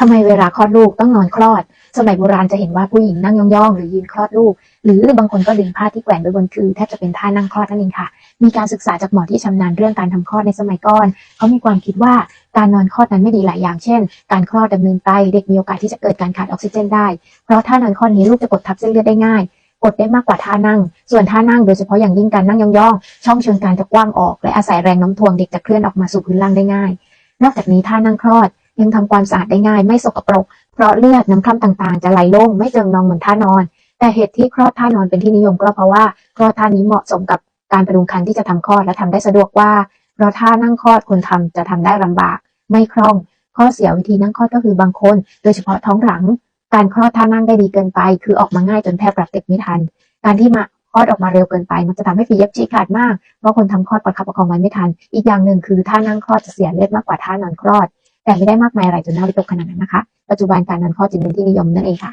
ทำไมเวลาคลอดลูกต้องนอนคลอด สมัยโบราณจะเห็นว่าผู้หญิงนั่งย่องๆ หรือยืนคลอดลูก หรือบางคนก็ดึงผ้าที่แกว่งไว้บนคือแทบจะเป็นท่านั่งคลอดนั่นเองค่ะ มีการศึกษาจากหมอที่ชำนาญเรื่องการทำคลอดในสมัยก่อนเขามีความคิดว่าการนอนคลอดนั้นไม่ดีหลายอย่างเช่น การคลอดดำเนินไปเด็กมีโอกาสที่จะเกิดการขาดออกซิเจนได้ เพราะท่านอนคลอดนี้ลูกจะกดทับเส้นเลือดได้ง่ายกดได้มากกว่าท่านั่ง ส่วนท่านั่งโดยเฉพาะอย่างยิ่งการนั่งย่องๆ ช่องเชิงกรานจะกว้างออก และอาศัยแรงโน้มถ่วงเด็กจะเคลื่อนออกมาสู่พื้นล่างได้ง่าย นอกจากนี้ท่านั่งคลอด ยังทำความสะอาดได้ง่ายไม่สกปรก เพราะเลือดน้ำคร่ำต่างๆ จะไหลลงไม่เจิงนองเหมือนท่านอน แต่เหตุที่คลอดท่านอนเป็นที่นิยมก็เพราะว่าคลอดท่านี้เหมาะสมกับการประดุงครรภ์ที่จะทำคลอดและทำได้สะดวกว่าเพราะท่านั่งคลอดคนทำจะทำได้ลำบาก ไม่คล่อง ข้อเสียวิธีนั่งคลอดก็คือบางคน โดยเฉพาะท้องหลัง การคลอดท่านั่งได้ดีเกินไป คือออกมาง่ายจนแทบปรับเด็กไม่ทัน การที่มาคลอดออกมาเร็วเกินไป มันจะทำให้ฝีเย็บฉีกขาดมากเพราะคนทำคลอดประคับประคองไว้ไม่ทัน อีกอย่างหนึ่งคือท่านั่งคลอดจะเสียเลือดมากกว่าท่านอนคลอด แต่ไม่ได้มากมายอะไรจนน่าวิตกขนาดนั้นนะคะ ปัจจุบันการนอนข้อจึงเป็นที่นิยมนั่นเองค่ะ